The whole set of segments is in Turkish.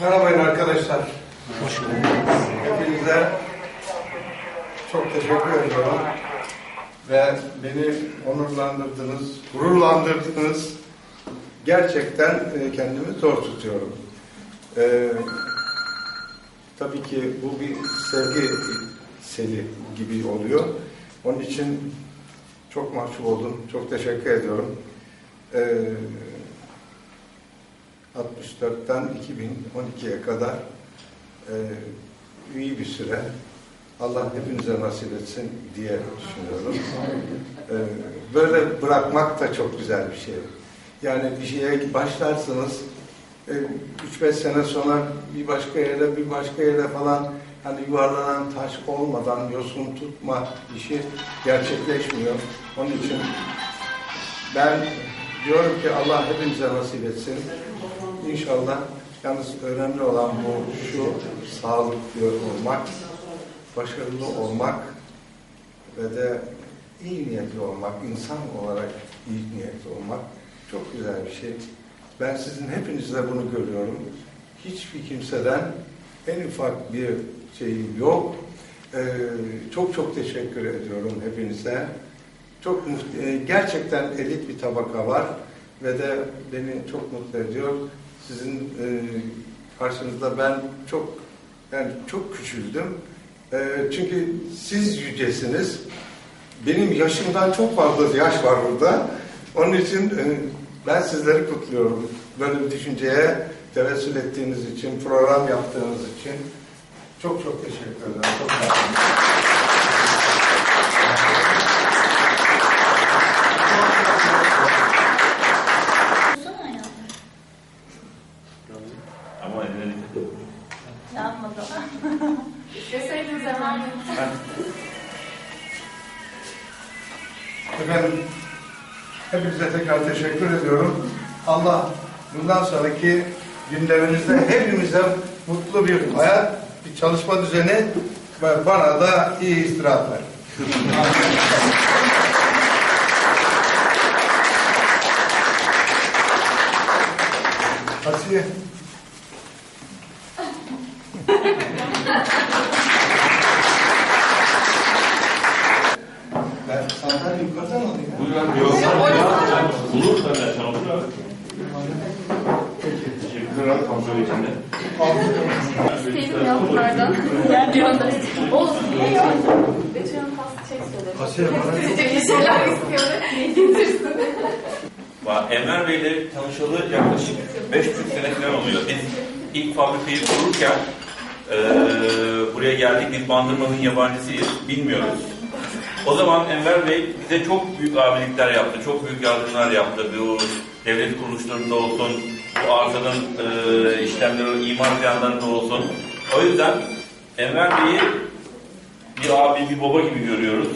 Merhabayın arkadaşlar. Hoş Hepinize çok teşekkür ediyorum. Ve beni onurlandırdınız, gururlandırdınız. Gerçekten e, kendimi zor tutuyorum. E, tabii ki bu bir sevgi seli gibi oluyor. Onun için çok mahcup oldum. Çok teşekkür ediyorum. E, 64'ten 2012'ye kadar e, iyi bir süre Allah hepinize nasip etsin diye düşünüyorum. E, böyle bırakmak da çok güzel bir şey. Yani bir şeye başlarsınız 3-5 sene sonra bir başka yere bir başka yere falan hani yuvarlanan taş olmadan yosun tutma işi gerçekleşmiyor. Onun için ben diyorum ki Allah hepimize nasip etsin. İnşallah yalnız önemli olan bu şu sağlıklı olmak, başarılı olmak ve de iyi niyetli olmak, insan olarak iyi niyetli olmak çok güzel bir şey. Ben sizin hepinizde bunu görüyorum. Hiçbir kimseden en ufak bir şeyim yok. Ee, çok çok teşekkür ediyorum hepinize. Çok e, gerçekten elit bir tabaka var ve de beni çok mutlu ediyor. Sizin e, karşınızda ben çok yani çok küçüldüm. E, çünkü siz yücesiniz. Benim yaşımdan çok fazla yaş var burada. Onun için e, ben sizleri kutluyorum. Böyle bir düşünceye tevessül ettiğiniz için, program yaptığınız için çok çok teşekkür ederim. Çok. Ama elleri Yapmadım. Deseydiniz hemen Efendim, hepinize tekrar teşekkür ediyorum. Allah bundan sonraki günlerinizde hepimize mutlu bir hayat, bir çalışma düzeni ve bana da iyi istirahatler. Asiye. Ben sandalye yukarıdan alayım. ya. Buyur. Yok. Bulur tabii sen otur abi. Teşekkürler abi kontrol içinde. İsteydim ya pardon. Diyorlar. Olsun. Ne yok? Geçen pasta çek söyledim. Asiye bana Sizce bir şeyler Bey'le tanışalı yaklaşık 5,5 sene falan oluyor. Biz ilk fabrikayı kururken eee buraya geldik. Biz Bandırma'nın yabancısıyız. Bilmiyoruz. O zaman Enver Bey bize çok büyük abilikler yaptı. Çok büyük yardımlar yaptı. Bu devlet kuruluşlarında olsun, bu arsanın eee işlemleri, imar planlarında olsun. O yüzden Enver Bey'i bir abi, bir baba gibi görüyoruz.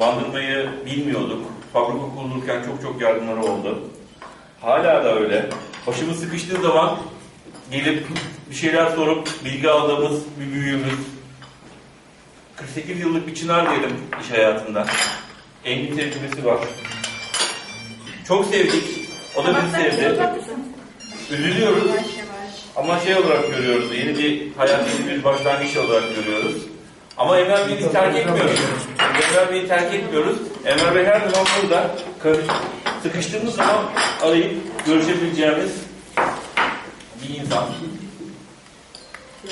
Bandırmayı bilmiyorduk. Fabrika kurulurken çok çok yardımları oldu. Hala da öyle. Başımız sıkıştığı zaman gelip bir şeyler sorup bilgi aldığımız bir büyüğümüz. 48 yıllık bir çınar diyelim iş hayatında. Engin tecrübesi var. Çok sevdik. O da bizi sevdi. Üzülüyoruz. Ama şey olarak görüyoruz. Yeni bir hayat, yeni bir başlangıç olarak görüyoruz. Ama Enver Bey'i terk etmiyoruz. Enver Bey'i terk etmiyoruz. Enver Bey her zaman burada. Sıkıştığımız zaman arayıp görüşebileceğimiz bir insan.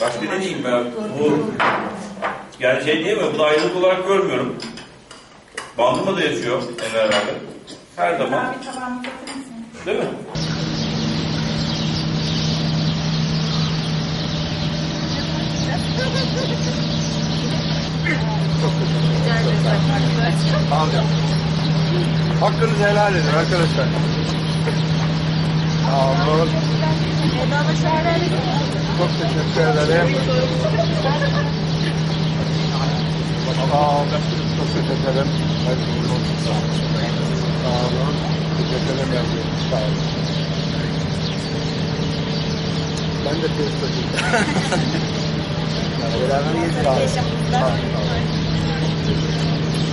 Başka ne diyeyim ben? Bu yani şey diyemem, bunu ayrılık olarak görmüyorum. Bandırma'da yaşıyor Enver abi. Her zaman. Değil mi? Alacağım. Hakkınızı helal edin arkadaşlar. Sağ olun. Çok teşekkür ederim. Sağ olun. Teşekkür ederim. Sağ olun. Teşekkür ederim. Sağ olun. Ben de ederim. Beraber yedik.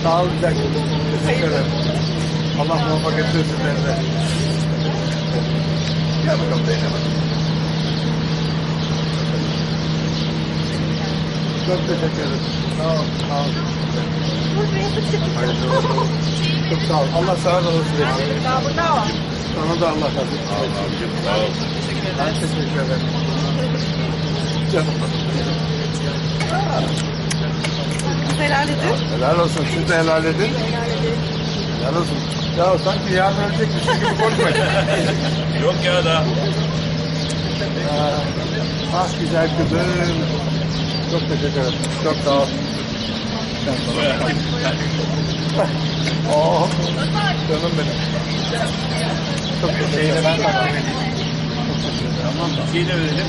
Sağ olun. Teşekkür ederim. Allah muvaffak etsin sizleri de. Gel bakalım Zeynep Hanım. Çok teşekkür ederim. Sağ ol. Sağ ol. Hayırlı olsun. Çok sağ ol. Allah sağ olsun. Sana da Allah razı olsun. Sağ ol. Ben teşekkür ederim. Canım. Helal edin. Helal olsun. Siz de helal edin. Helal olsun. Ya sanki yarın ölecekmişsin gibi konuşmayın. Yok ya da. Ah güzel kızım. Çok teşekkür ederim. Çok sağ ol. Sen sana. oh, canım benim. Çok teşekkür ederim. Ben takdim edeyim. Tamam, bir şey verelim.